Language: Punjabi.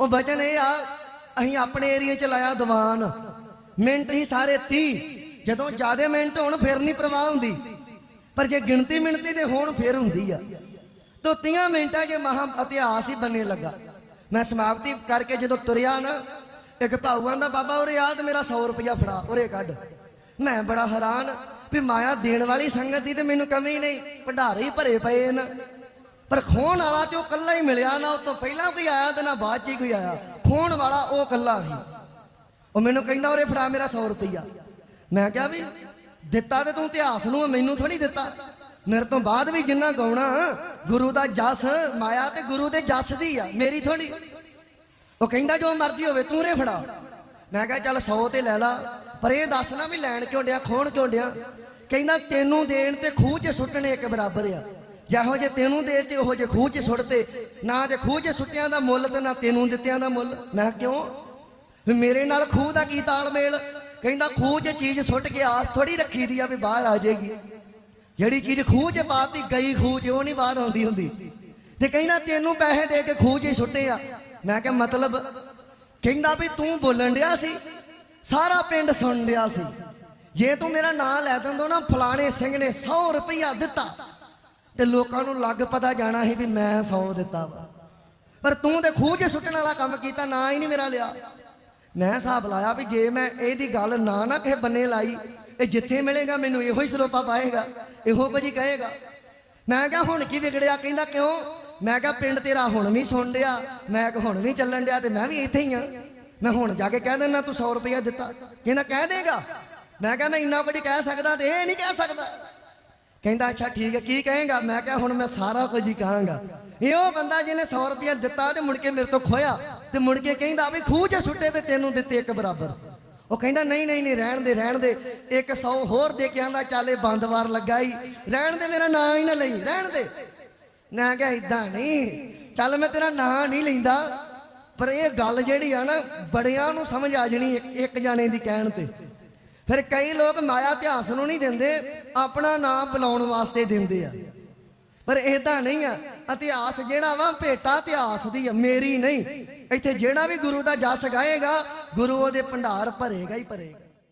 ਉਹ ਵਚਨ ਇਹ ਆ, ਅਸੀਂ ਆਪਣੇ ਏਰੀਏ ਚ ਲਾਇਆ ਦੀਵਾਨ। ਮਿੰਟ ਹੀ ਸਾਰੇ 30 ਜਦੋਂ ਜਿਆਦੇ ਮਿੰਟ ਹੋਣ, ਫਿਰ ਨਹੀਂ ਪ੍ਰਵਾਹ ਹੁੰਦੀ। ਪਰ ਜੇ ਗਿਣਤੀ ਮਿੰਟੀ ਦੇ ਹੋਣ, ਫਿਰ ਹੁੰਦੀ ਆ। ਤੋ 30 ਮਿੰਟਾਂ 'ਚ ਮਹਾ ਇਤਿਹਾਸ ਹੀ ਬੰਨੇ ਲੱਗਾ। ਮੈਂ ਸਮਾਪਤੀ ਕਰਕੇ ਜਦੋਂ ਤੁਰਿਆ ਨਾ, ਇੱਕ ਭਾਊਆਂ ਦਾ ਬਾਬਾ, ਉਰੇ ਆ ਤੇ ਮੇਰਾ 100 ਰੁਪਇਆ ਫੜਾ, ਉਰੇ ਕੱਢ। ਮੈਂ ਬੜਾ ਹੈਰਾਨ ਵੀ ਮਾਇਆ ਦੇਣ ਵਾਲੀ ਸੰਗਤ ਦੀ ਤੇ ਮੈਨੂੰ ਕਮੀ ਨਹੀਂ। ਭੰਡਾਰੇ ਹੀ ਭਰੇ ਪਏ ਨੇ ਪਰ ਖੋਣ ਵਾਲਾ ਤੇ ਉਹ ਕੱਲਾ ਹੀ ਮਿਲਿਆ ਨਾ, ਉਹ ਤੋਂ ਪਹਿਲਾਂ ਕੋਈ ਆਇਆ ਤੇ ਨਾ ਬਾਅਦ ਚ ਹੀ ਕੋਈ ਆਇਆ। ਖੋਣ ਵਾਲਾ ਉਹ ਕੱਲਾ ਸੀ। ਉਹ ਮੈਨੂੰ ਕਹਿੰਦਾ, ਉਰੇ ਫੜਾ ਮੇਰਾ 100 ਰੁਪਈਆ। ਮੈਂ ਕਿਹਾ ਵੀ, ਦਿੱਤਾ ਤੇ ਤੂੰ ਇਤਿਹਾਸ ਨੂੰ ਮੈਨੂੰ ਥੋੜੀ ਦਿੱਤਾ। ਮੇਰੇ ਤੋਂ ਬਾਅਦ ਵੀ ਜਿੰਨਾ ਗਾਉਣਾ, ਗੁਰੂ ਦਾ ਜਸ, ਮਾਇਆ ਤੇ ਗੁਰੂ ਦੇ ਜਸ ਦੀ ਆ, ਮੇਰੀ ਥੋੜੀ ਉਹ ਕਹਿੰਦਾ, ਜੋ ਮਰਜ਼ੀ ਹੋਵੇ, ਤੂੰ ਰੇ ਫੜਾ। ਮੈਂ ਕਿਹਾ, ਚੱਲ 100 ਤੇ ਲੈ ਲਾ, ਪਰ ਇਹ ਦੱਸ ਨਾ ਵੀ ਲੈਣ ਕਿਉਂ ਡਿਆ, ਖੋਣ ਕਿਉਂ ਡਿਆ? ਕਹਿੰਦਾ, ਤੈਨੂੰ ਦੇਣ ਤੇ ਖੂਹ 'ਚ ਸੁੱਟਣੇ ਇੱਕ ਬਰਾਬਰ ਆ। ਜਿਹੋ ਜੇ ਤੈਨੂੰ ਦੇ ਤੇ ਉਹੋ ਜੇ ਖੂਹ 'ਚ ਸੁੱਟਤੇ ਨਾ ਜੇ ਖੂਹ 'ਚ ਸੁੱਟਿਆਂ ਦਾ ਮੁੱਲ ਤੇ ਨਾ ਤੈਨੂੰ ਦਿੱਤਿਆਂ ਦਾ ਮੁੱਲ। ਮੈਂ ਕਿਉਂ? ਵੀ ਮੇਰੇ ਨਾਲ ਖੂਹ ਦਾ ਕੀ ਤਾਲਮੇਲ? ਕਹਿੰਦਾ, ਖੂਹ 'ਚ ਚੀਜ਼ ਸੁੱਟ ਕੇ ਆਸ ਥੋੜੀ ਰੱਖੀ ਦੀ ਆ ਵੀ ਬਾਹਰ ਆ ਜਾਏਗੀ। ਜਿਹੜੀ ਚੀਜ਼ ਖੂਹ 'ਚ ਪਾਤੀ, ਗਈ ਖੂਹ 'ਚ, ਉਹ ਨਹੀਂ ਬਾਹਰ ਆਉਂਦੀ ਹੁੰਦੀ। ਤੇ ਕਹਿੰਦਾ, ਤੈਨੂੰ ਪੈਸੇ ਦੇ ਕੇ ਖੂਹ 'ਚ ਹੀ ਸੁੱਟੇ ਆ। ਮੈਂ ਕਿਹਾ, ਮਤਲਬ? ਕਹਿੰਦਾ ਵੀ ਤੂੰ ਬੋਲਣ ਡਿਆ ਸੀ। ਸਾਰਾ ਪਿੰਡ ਸੁਣ ਡਿਆ ਸੀ। ਜੇ ਤੂੰ ਮੇਰਾ ਨਾਂ ਲੈ ਦਿੰਦੋ ਨਾ, ਫਲਾਣੇ ਸਿੰਘ ਨੇ 100 ਰੁਪਈਆ ਦਿੱਤਾ। ਤੇ ਲੋਕਾਂ ਨੂੰ ਲੱਗ ਪਤਾ ਜਾਣਾ ਸੀ ਵੀ ਮੈਂ ਸੌ ਦਿੱਤਾ ਵਾ। ਪਰ ਤੂੰ ਤੇ ਖੂਹ 'ਚ ਸੁੱਟਣ ਵਾਲਾ ਕੰਮ ਕੀਤਾ, ਨਾ ਹੀ ਨਹੀਂ ਮੇਰਾ ਲਿਆ। ਮੈਂ ਹਿਸਾਬ ਲਾਇਆ ਵੀ ਜੇ ਮੈਂ ਇਹਦੀ ਗੱਲ ਨਾ ਨਾ ਕਿਸੇ ਬੰਨੇ ਲਾਈ, ਇਹ ਜਿੱਥੇ ਮਿਲੇਗਾ ਮੈਨੂੰ ਇਹੋ ਹੀ ਸਰੋਪਾ ਪਾਏਗਾ, ਇਹੋ ਕੁਝ ਹੀ ਕਹੇਗਾ। ਮੈਂ ਕਿਹਾ, ਹੁਣ ਕੀ ਵਿਗੜਿਆ? ਕਹਿੰਦਾ, ਕਿਉਂ? ਮੈਂ ਕਿਹਾ, ਪਿੰਡ ਤੇਰਾ ਹੁਣ ਵੀ ਸੁਣ ਲਿਆ ਮੈਂ ਕਿ ਹੁਣ ਵੀ ਚੱਲਣ ਡਿਆ ਤੇ ਮੈਂ ਵੀ ਇੱਥੇ ਹੀ ਆ। ਮੈਂ ਹੁਣ ਜਾ ਕੇ ਕਹਿ ਦਿੰਦਾ, ਤੂੰ 100 ਰੁਪਇਆ ਦਿੱਤਾ। ਕਹਿੰਦਾ, ਕਹਿ ਦੇਗਾ। ਮੈਂ ਕਿਹਾ, ਮੈਂ ਇੰਨਾ ਵੱਡੀ ਕਹਿ ਸਕਦਾ ਤੇ ਇਹ ਨਹੀਂ ਕਹਿ ਸਕਦਾ। ਕਹਿੰਦਾ, ਅੱਛਾ, ਠੀਕ ਹੈ, ਕੀ ਕਹੇਗਾ? ਮੈਂ ਕਿਹਾ, ਹੁਣ ਮੈਂ ਸਾਰਾ ਕੁਝ ਹੀ ਕਹਾਂਗਾ। ਇਹ ਉਹ ਬੰਦਾ ਜਿਹਨੇ 100 ਰੁਪਇਆ ਦਿੱਤਾ ਤੇ ਮੁੜ ਕੇ ਮੇਰੇ ਤੋਂ ਖੋਇਆ ਤੇ ਮੁੜ ਕੇ ਕਹਿੰਦਾ, ਵੀ ਖੂਹ 'ਚ ਸੁੱਟੇ ਤੇ ਤੈਨੂੰ ਦਿੱਤੇ ਇੱਕ ਬਰਾਬਰ। ਉਹ ਕਹਿੰਦਾ, ਨਹੀਂ ਨਹੀਂ ਨਹੀਂ, ਰਹਿਣ ਦੇ ਰਹਿਣ ਦੇ। ਇੱਕ 100 ਹੋਰ ਦੇ ਕੇ ਆਂਦਾ, ਚਾਲੇ ਬੰਦਵਾਰ ਲੱਗਾ ਹੀ ਰਹਿਣ ਦੇ, ਮੇਰਾ ਨਾਂ ਹੀ ਨਾ ਲਈ, ਰਹਿਣ ਦੇ। ਮੈਂ ਕਿਹਾ ਇਦਾਂ ਨਹੀਂ। ਚੱਲ ਮੈਂ ਤੇਰਾ ਨਾਂ ਨਹੀਂ ਲੈਂਦਾ, ਪਰ ਇਹ ਗੱਲ ਜਿਹੜੀ ਆ ਨਾ, ਬੜਿਆਂ ਨੂੰ ਸਮਝ ਆ ਜਣੀ ਇੱਕ ਜਾਣੇ ਦੀ ਕਹਿਣ ਤੇ। ਫਿਰ ਕਈ ਲੋਕ ਮਾਇਆ ਇਤਿਹਾਸ ਨੂੰ ਨਹੀਂ ਦਿੰਦੇ, ਆਪਣਾ ਨਾਮ ਬੁਲਾਉਣ ਵਾਸਤੇ ਦਿੰਦੇ ਆ। ਪਰ ਇਹ ਤਾਂ ਨਹੀਂ ਆ, ਇਤਿਹਾਸ ਜਿਹੜਾ ਵਾ, ਭੇਟਾ ਇਤਿਹਾਸ ਦੀ ਆ, ਮੇਰੀ ਨਹੀਂ। ਇੱਥੇ ਜਿਹੜਾ ਵੀ ਗੁਰੂ ਦਾ ਜਸ ਗਾਏਗਾ, ਗੁਰੂ ਉਹਦੇ ਭੰਡਾਰ ਭਰੇਗਾ ਹੀ ਭਰੇਗਾ।